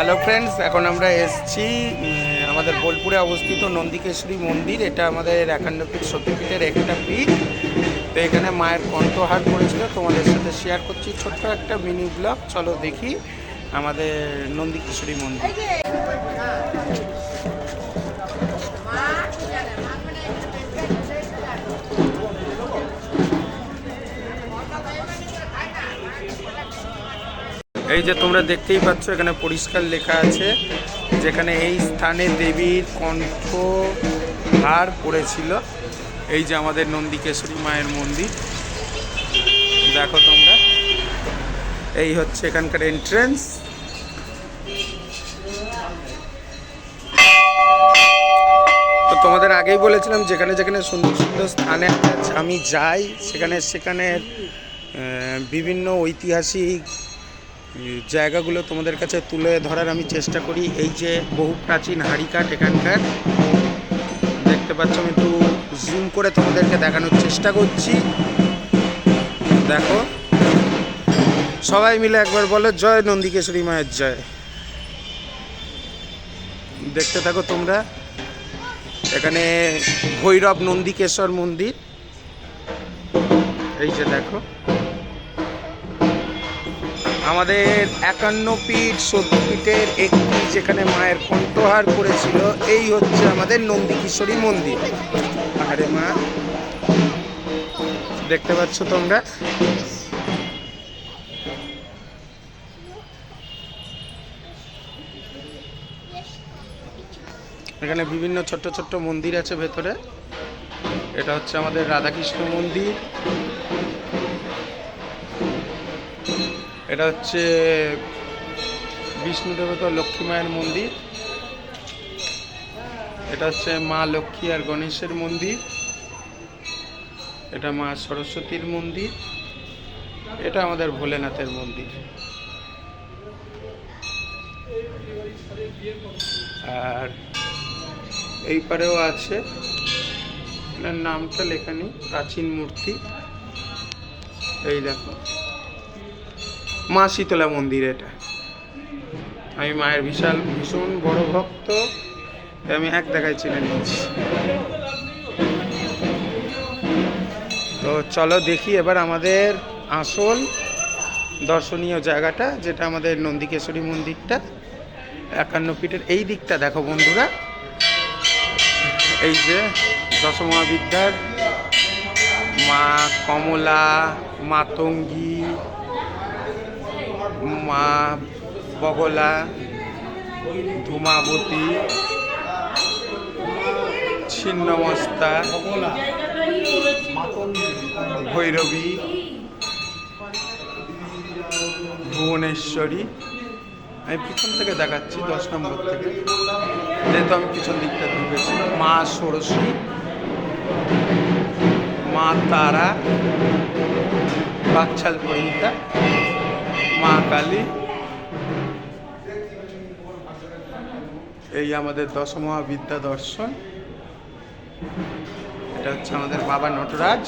Hello friends এখন আমরা এসছি আমাদের বোলপুরে অবস্থিত নন্দিকেশ্বরী মন্দির। এটা আমাদের একান্ন ফিট একটা পিঠ। তো এখানে মায়ের কণ্ঠহার করেছিল। তোমাদের সাথে শেয়ার করছি ছোট্ট একটা মিনি ব্লগ চলো দেখি আমাদের নন্দিকেশ্বরী মন্দির। এই যে তোমরা দেখতেই পাচ্ছ, এখানে পরিষ্কার লেখা আছে, যেখানে এই স্থানে দেবীর কণ্ঠ হার পড়েছিল। এই যে আমাদের নন্দিকেশ্বরী মায়ের মন্দির। দেখো তোমরা। এই হচ্ছে এখানকার এন্ট্রেন্স তো তোমাদের আগেই বলেছিলাম, যেখানে যেখানে সুন্দর সুন্দর স্থানে আমি যাই, সেখানে সেখানে বিভিন্ন ঐতিহাসিক জায়গাগুলো তোমাদের কাছে তুলে ধরার আমি চেষ্টা করি। এই যে বহু প্রাচীন হাড়িকাঠ এখানকার, দেখতে পাচ্ছ আমি একটু জুম করে তোমাদেরকে দেখানোর চেষ্টা করছি। দেখো, সবাই মিলে একবার বলো, জয় নন্দিকেশ্বরী মায়ের জয়। দেখতে থাকো তোমরা, এখানে ভৈরব নন্দিকেশ্বর মন্দির। এই যে দেখো। আমাদের একান্ন পিঠ সত্যপীঠের একটি যেখানে মায়ের কণ্ঠহার করেছিল, এই হচ্ছে আমাদের নন্দিকেশ্বরী মন্দির। আরে মা, দেখতে পাচ্ছ তোমরা? এখানে বিভিন্ন ছোট্ট ছোট্ট মন্দির আছে ভেতরে। এটা হচ্ছে আমাদের রাধাকৃষ্ণ মন্দির। এটা হচ্ছে বিষ্ণু দেবতা লক্ষ্মী মায়ের মন্দির। এটা হচ্ছে মা লক্ষ্মী আর গণেশের মন্দির। এটা মা সরস্বতীর মন্দির। এটা আমাদের ভোলেনাথের মন্দির। আর এই পারেও আছে। নামটা লেখা নেই, প্রাচীন মূর্তি। এই দেখো। মা শীতলা মন্দির এটা। আমি মায়ের বিশাল, ভীষণ বড় ভক্ত আমি এক দেখায় চিনে নিয়েছি। তো চলো দেখি এবার আমাদের আসল দর্শনীয় জায়গাটা, যেটা আমাদের নন্দিকেশ্বরী মন্দিরটা, একান্ন ফিটের এই দিকটা দেখো বন্ধুরা। এই যে দশমহাবিদ্যার মা কমলা মাতঙ্গী মা বগলা, ধূমাবতী, ছিন্নমস্তা, ভৈরবী, ভুবনেশ্বরী। আমি পিছন থেকে দেখাচ্ছি দশ নম্বর থেকে। যেহেতু আমি পিছন দিকটা ঢুকেছি। মা ষোড়শী, মা তারা বাচ্চাল পরিণীতা মা কালী এই আমাদের দশমহাবিদ্যা দর্শন। এটা হচ্ছে আমাদের বাবা নটরাজ।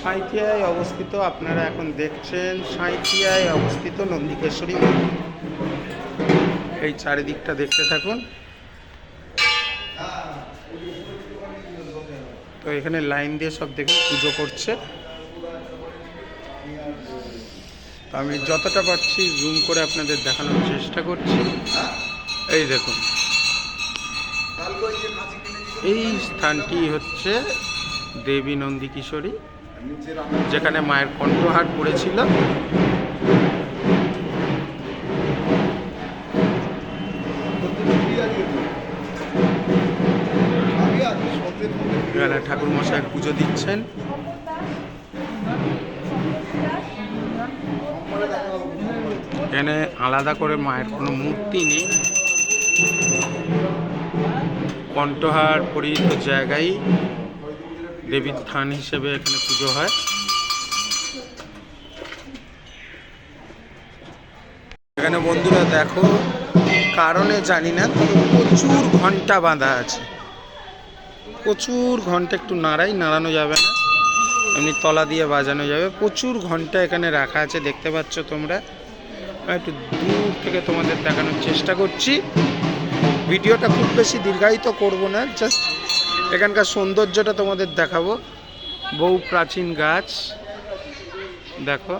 সাঁইথিয়ায় অবস্থিত, আপনারা এখন দেখছেন সাঁইথিয়ায় অবস্থিত নন্দিকেশ্বরী মন্দির। এই চারিদিকটা দেখতে থাকুন। তো এখানে লাইন দিয়ে সব দেখুন, পুজো করছে। আমি যতটা পারছি জুম করে আপনাদের দেখানোর চেষ্টা করছি। এই দেখুন। এই স্থানটি হচ্ছে দেবী নন্দী কিশোরী যেখানে মায়ের কণ্ঠহার পড়েছিল। ঠাকুর মশাই পুজো দিচ্ছেন। এখানে আলাদা করে মায়ের কোনো মূর্তি নেই। কণ্ঠহার পরিহিত জায়গায় দেবীর স্থান হিসেবে এখানে পুজো হয়। এখানে বন্ধুরা দেখো, কারণে জানি না প্রচুর ঘণ্টা বাঁধা আছে। প্রচুর ঘণ্টা একটু নাড়াই, নাড়ানো যাবে না। এমনি তলা দিয়ে বাজানো যাবে। প্রচুর ঘণ্টা এখানে রাখা আছে, দেখতে পাচ্ছ তোমরা। একটু দূর থেকে তোমাদের দেখানোর চেষ্টা করছি। ভিডিওটা খুব বেশি দীর্ঘায়িত করব না জাস্ট এখানকার সৌন্দর্যটা তোমাদের দেখাবো। বহু প্রাচীন গাছ, দেখো।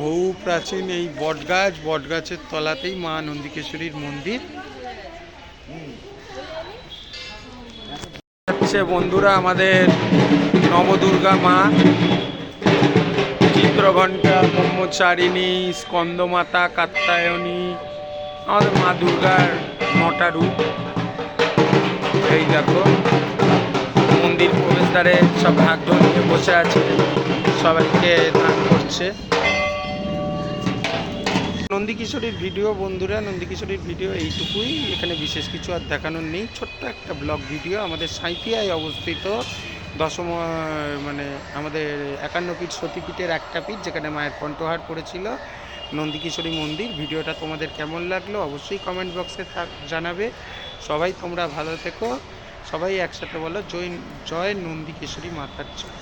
বহু প্রাচীন এই বটগাছ, বটগাছের তলাতেই মা নন্দিকেশ্বরীর মন্দির। হচ্ছে বন্ধুরা আমাদের নবদুর্গা মা। চিত্রঘণ্টা, ব্রহ্মচারিণী, স্কন্দমাতা কাত্তায়নী আমাদের মা দুর্গার নটা রূপ। এই দেখো, মন্দির প্রবেশদ্বারে সব ভাগ্য নিয়ে বসে আছে, সবাইকে দান করছে। নন্দিকিশোরীর ভিডিও, বন্ধুরা, নন্দিকিশোরীর ভিডিও এইটুকুই। এখানে বিশেষ কিছু আর দেখানোর নেই। ছোট্ট একটা ব্লগ ভিডিও। আমাদের সাঁইতিয়ায় অবস্থিত দশম মানে আমাদের একান্ন পিঠ সতীপীঠের একটা পিঠ যেখানে মায়ের কণ্ঠহার পড়েছিল, নন্দীকিশোরী মন্দির। ভিডিওটা তোমাদের কেমন লাগল অবশ্যই কমেন্ট বক্সে থাক, জানাবে। সবাই তোমরা ভালো থেকো। সবাই একসাথে বলো, জয় জয় নন্দিকেশ্বরী মাতার জয়।